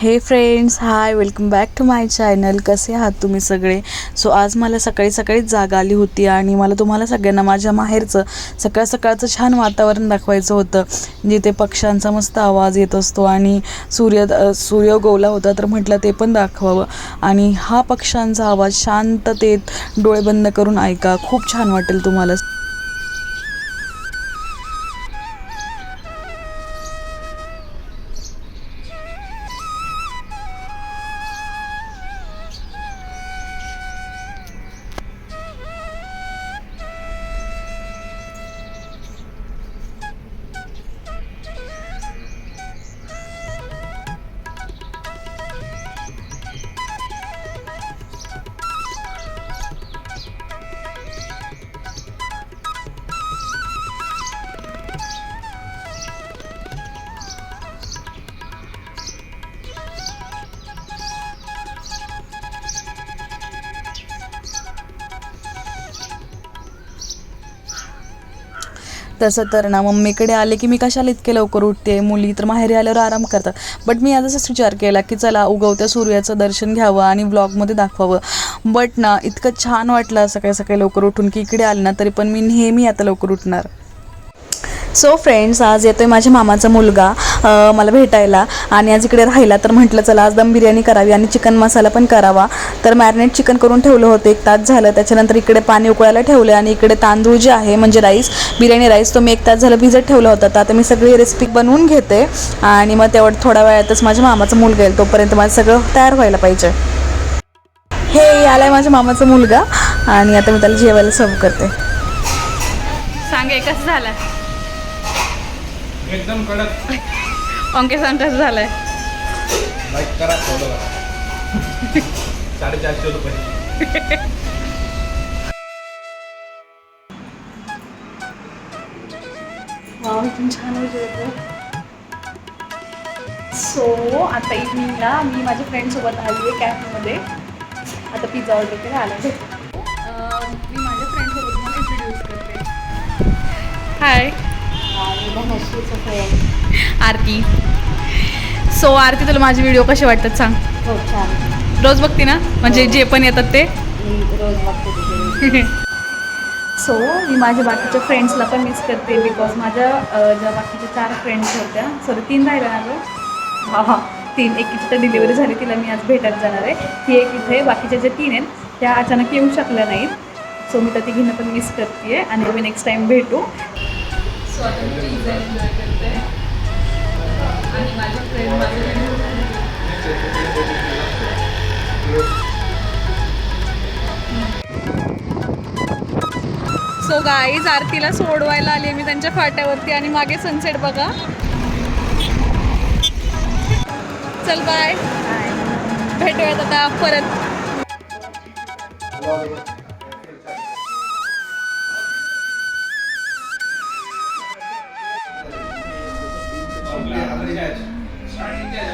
Hey friends hi welcome back to my channel कसे आहात तुम्ही सगळे? सो आज मला सकाळी सकाळीच जाग आली होती आणि मला तुम्हाला सगळ्यांना माझ्या माहेरचं सकाळ सकाळचं छान वातावरण दाखवायचं होतं. जिथे पक्ष्यांचा मस्त आवाज येत असतो आणि सूर्य सूर्य गोवला होता तर म्हटलं ते पण दाखवावं. आणि हा पक्ष्यांचा आवाज शांततेत डोळे बंद करून ऐका. खूप छान वाटेल तुम्हाला. तसं तर ना मम्मीकडे आले की मी कशाला इतके लवकर उठते? मुली तर माहेरी आल्यावर आराम करतात. बट मी आज विचार केला की चला उगवत्या सूर्याचं दर्शन घ्यावं आणि ब्लॉगमध्ये दाखवावं. बट ना इतकं छान वाटलं सकाळी सकाळी लवकर उठून की इकडे आले ना तरी पण मी नेहमी आता लवकर उठणार. सो फ्रेंड्स आज येतो आहे माझ्या मामाचा मुलगा मला भेटायला. आणि आज इकडे राहिला तर म्हटलं चला आज दम बिर्याणी करावी आणि चिकन मसाला पण करावा. तर मॅरिनेट चिकन करून ठेवलं होतं एक तास झालं. त्याच्यानंतर इकडे पाणी उकळायला ठेवलं आणि इकडे तांदूळ जे आहे म्हणजे राईस बिर्याणी राईस तो मी एक तास झालं भिजत ठेवला होता. तर आता मी सगळी रेसिपी बनवून घेते आणि मग तेवढं थोड्या वेळातच माझ्या मामाचा मुलगा येईल तोपर्यंत माझं सगळं तयार व्हायला पाहिजे. हे आलाय माझ्या मामाचा मुलगा आणि आता मी त्याला जेवायला सर्व करते. सांगे कसं झालं? एकदम कडक. सांग कसं झालंय. लाईक करा फॉलो करा. साडेचारशे रुपये. सो आता इव्हनिंगला मी माझ्या फ्रेंडसोबत आली आहे कॅफेमध्ये आता पिझ्झा ऑर्डर केला आला आरती. सो आरती तुला माझे व्हिडिओ कसे वाटतात सांग. हो छान. रोज बघते ना? म्हणजे जे पण येतात ते. मी रोज बघते सो मी माझ्या बाकीच्या फ्रेंड्सला पण मिस करते बिकॉज माझ्या ज्या बाकीच्या चार फ्रेंड्स होत्या सॉरी तीन राहिल्या ना हा हा. तीन. एकीची तर डिलिव्हरी झाली तिला मी आज भेटत जाणार आहे. ही एक इथे बाकीच्या ज्या तीन आहेत त्या अचानक येऊ शकल्या नाहीत. सो मी त्या तिघींना पण मिस करते आणि आम्ही नेक्स्ट टाईम भेटू. Enjoy करते. आणि माझ्या फ्रेंड माझ्या सो गाईज आरतीला सोडवायला आली मी त्यांच्या फाट्यावरती आणि मागे सनसेट बघा. चल बाय भेटूयात आता परत. Starting catch.